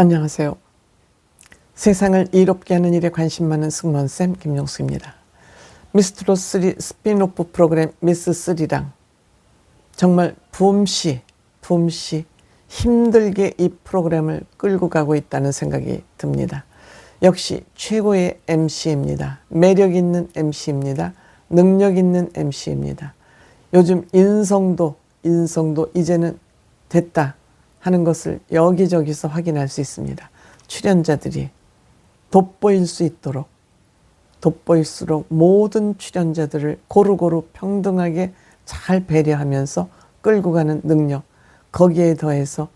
안녕하세요. 세상을 이롭게 하는 일에 관심 많은 승무원쌤 김용수입니다. 미스트로 3 스피노프 프로그램 미스 3랑 정말 붐시 붐시 힘들게 이 프로그램을 끌고 가고 있다는 생각이 듭니다. 역시 최고의 MC입니다. 매력 있는 MC입니다. 능력 있는 MC입니다. 요즘 인성도 인성도 이제는 됐다 하는 것을 여기저기서 확인할 수 있습니다. 출연자들이 돋보일 수 있도록 돋보일수록 모든 출연자들을 고루고루 평등하게 잘 배려하면서 끌고 가는 능력 거기에 더해서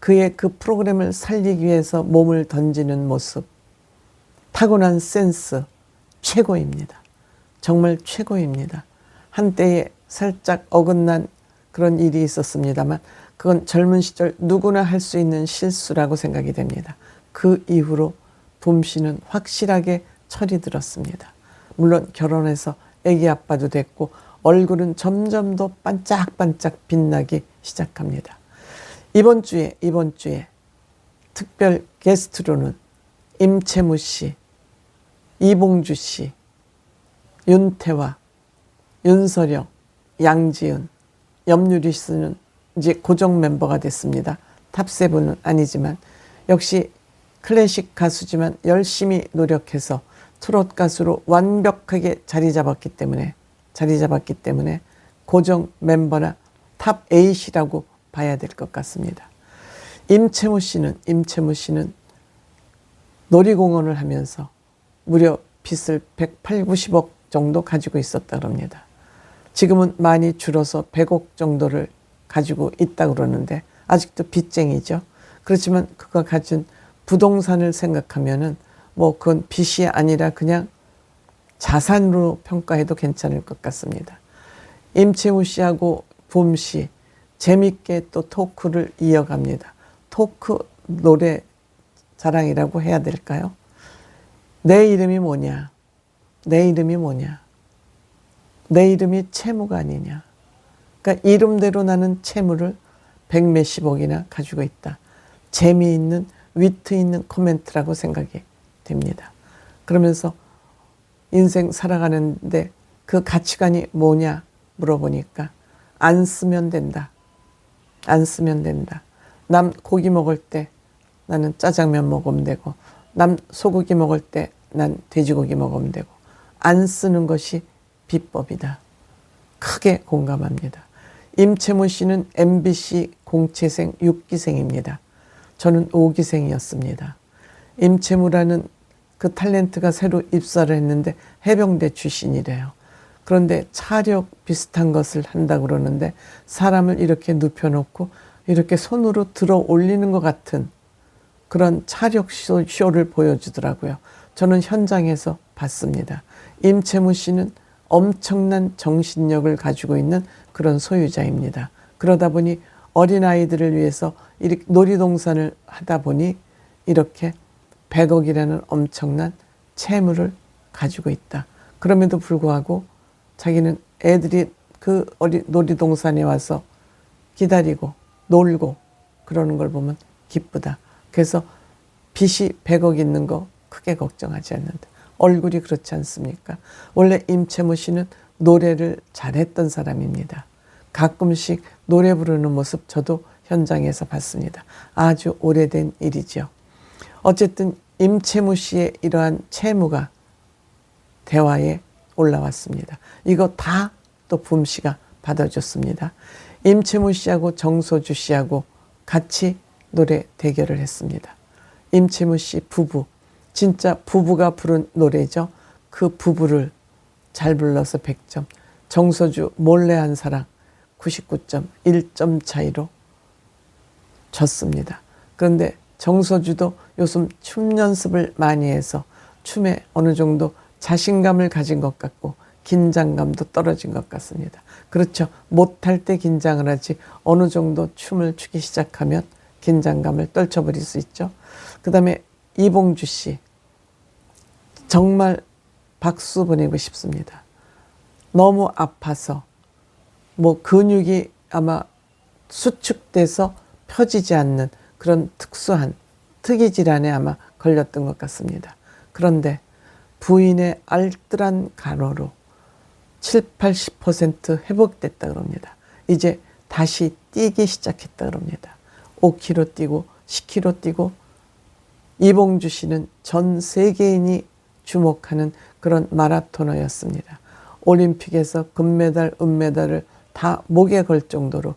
그의 그 프로그램을 살리기 위해서 몸을 던지는 모습 타고난 센스 최고입니다. 정말 최고입니다. 한때에 살짝 어긋난 그런 일이 있었습니다만 그건 젊은 시절 누구나 할 수 있는 실수라고 생각이 됩니다. 그 이후로 붐 씨는 확실하게 철이 들었습니다. 물론 결혼해서 아기 아빠도 됐고 얼굴은 점점 더 반짝반짝 빛나기 시작합니다. 이번 주에 이번 주에 특별 게스트로는 임채무 씨, 이봉주 씨, 윤태화, 윤서령, 양지은, 염유리 씨는 이제 고정 멤버가 됐습니다. 탑세븐은 아니지만 역시 클래식 가수지만 열심히 노력해서 트롯 가수로 완벽하게 자리 잡았기 때문에 자리 잡았기 때문에 고정 멤버나 탑 8이라고 봐야 될 것 같습니다. 임채무 씨는 임채무 씨는 놀이공원을 하면서 무려 빚을 108, 90억 정도 가지고 있었다 그럽니다. 지금은 많이 줄어서 100억 정도를 가지고 있다 그러는데 아직도 빚쟁이죠. 그렇지만 그가 가진 부동산을 생각하면은 뭐 그건 빚이 아니라 그냥 자산으로 평가해도 괜찮을 것 같습니다. 임채우 씨하고 봄 씨 재밌게 또 토크를 이어갑니다. 토크 노래 자랑이라고 해야 될까요? 내 이름이 뭐냐? 내 이름이 뭐냐? 내 이름이 채무가 아니냐? 그러니까 이름대로 나는 채무를 백몇십억이나 가지고 있다. 재미있는 위트 있는 코멘트라고 생각이 됩니다. 그러면서 인생 살아가는데 그 가치관이 뭐냐 물어보니까 안 쓰면 된다. 안 쓰면 된다. 남 고기 먹을 때 나는 짜장면 먹으면 되고 남 소고기 먹을 때 난 돼지고기 먹으면 되고 안 쓰는 것이 비법이다. 크게 공감합니다. 임채문 씨는 MBC 공채생 6기생입니다. 저는 5기생이었습니다. 임채무라는 그 탤런트가 새로 입사를 했는데 해병대 출신이래요. 그런데 차력 비슷한 것을 한다 그러는데 사람을 이렇게 눕혀놓고 이렇게 손으로 들어 올리는 것 같은 그런 차력 쇼 를 보여주더라고요. 저는 현장에서 봤습니다. 임채무 씨는 엄청난 정신력을 가지고 있는 그런 소유자입니다. 그러다 보니 어린아이들을 위해서 놀이동산을 하다 보니 이렇게 100억이라는 엄청난 채무를 가지고 있다. 그럼에도 불구하고 자기는 애들이 그 어리 놀이동산에 와서 기다리고 놀고 그러는 걸 보면 기쁘다. 그래서 빚이 100억 있는 거 크게 걱정하지 않는다. 얼굴이 그렇지 않습니까? 원래 임채무 씨는 노래를 잘했던 사람입니다. 가끔씩 노래 부르는 모습 저도 현장에서 봤습니다. 아주 오래된 일이죠. 어쨌든 임채무 씨의 이러한 채무가 대화에 올라왔습니다. 이거 다 또 붐 씨가 받아줬습니다. 임채무 씨하고 정소주 씨하고 같이 노래 대결을 했습니다. 임채무 씨 부부 진짜 부부가 부른 노래죠. 그 부부를 잘 불러서 100점. 정서주 몰래 한 사랑 99점 1점 차이로 졌습니다. 그런데 정서주도 요즘 춤 연습을 많이 해서 춤에 어느 정도 자신감을 가진 것 같고 긴장감도 떨어진 것 같습니다. 그렇죠. 못할 때 긴장을 하지 어느 정도 춤을 추기 시작하면 긴장감을 떨쳐버릴 수 있죠. 그 다음에 이봉주 씨. 정말 박수 보내고 싶습니다. 너무 아파서 뭐 근육이 아마 수축돼서 펴지지 않는 그런 특수한 특이 질환에 아마 걸렸던 것 같습니다. 그런데 부인의 알뜰한 간호로 7, 80% 회복됐다 그럽니다. 이제 다시 뛰기 시작했다 그럽니다. 5km 뛰고 10km 뛰고 이봉주 씨는 전 세계인이 주목하는 그런 마라토너였습니다. 올림픽에서 금메달, 은메달을 다 목에 걸 정도로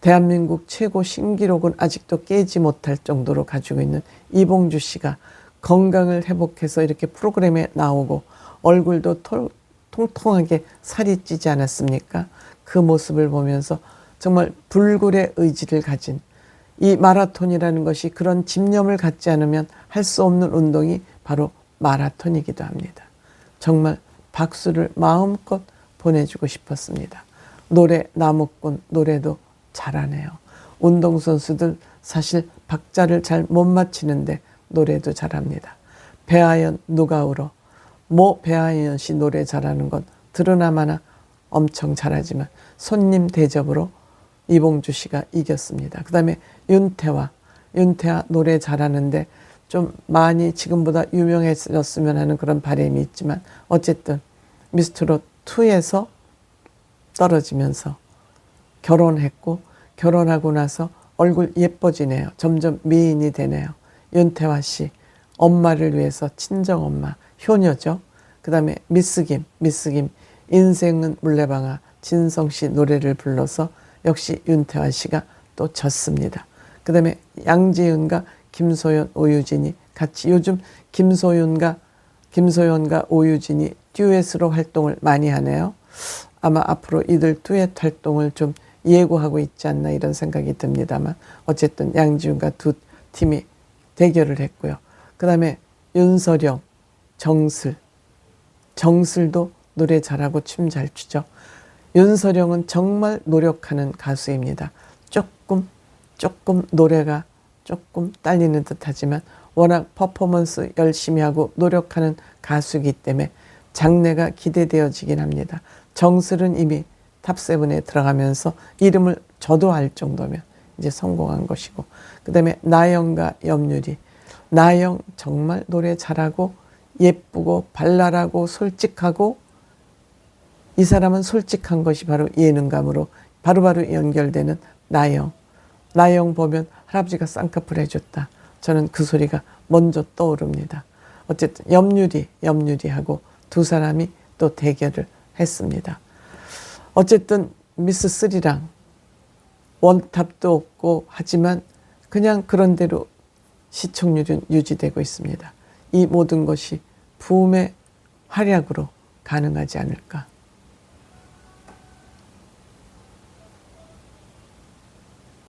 대한민국 최고 신기록은 아직도 깨지 못할 정도로 가지고 있는 이봉주 씨가 건강을 회복해서 이렇게 프로그램에 나오고 얼굴도 톨- 통통하게 살이 찌지 않았습니까? 그 모습을 보면서 정말 불굴의 의지를 가진 이 마라톤이라는 것이 그런 집념을 갖지 않으면 할 수 없는 운동이 바로 마라톤이기도 합니다. 정말 박수를 마음껏 보내주고 싶었습니다. 노래 나무꾼 노래도 잘하네요. 운동선수들 사실 박자를 잘 못 맞히는데 노래도 잘합니다. 배아연 누가 울어 모 배아연 씨 노래 잘하는 건 들으나마나 엄청 잘하지만 손님 대접으로 이봉주 씨가 이겼습니다. 그 다음에 윤태화, 윤태화 노래 잘하는데 좀 많이 지금보다 유명해졌으면 하는 그런 바람이 있지만 어쨌든 미스트롯 2에서 떨어지면서 결혼했고 결혼하고 나서 얼굴 예뻐지네요. 점점 미인이 되네요. 윤태화 씨 엄마를 위해서 친정 엄마 효녀죠. 그다음에 미스김 미스김 인생은 물레방아 진성 씨 노래를 불러서 역시 윤태화 씨가 또 졌습니다. 그다음에 양지은과 김소연 오유진이 같이 요즘 김소연과 김소연과 오유진이 듀엣으로 활동을 많이 하네요. 아마 앞으로 이들 듀엣 활동을 좀 예고하고 있지 않나 이런 생각이 듭니다만 어쨌든 양지훈과 두 팀이 대결을 했고요. 그 다음에 윤서령, 정슬, 정슬도 노래 잘하고 춤 잘 추죠. 윤서령은 정말 노력하는 가수입니다. 조금 조금 노래가 조금 딸리는 듯 하지만 워낙 퍼포먼스 열심히 하고 노력하는 가수이기 때문에 장래가 기대되어지긴 합니다. 정슬은 이미 탑세븐에 들어가면서 이름을 저도 알 정도면 이제 성공한 것이고 그 다음에 나영과 염유리 나영 정말 노래 잘하고 예쁘고 발랄하고 솔직하고 이 사람은 솔직한 것이 바로 예능감으로 바로바로 연결되는 나영. 나영 보면 할아버지가 쌍꺼풀 해줬다. 저는 그 소리가 먼저 떠오릅니다. 어쨌든 염유리, 염유리하고 두 사람이 또 대결을 했습니다. 어쨌든 미스 쓰리랑 원탑도 없고 하지만 그냥 그런 대로 시청률은 유지되고 있습니다. 이 모든 것이 부음의 활약으로 가능하지 않을까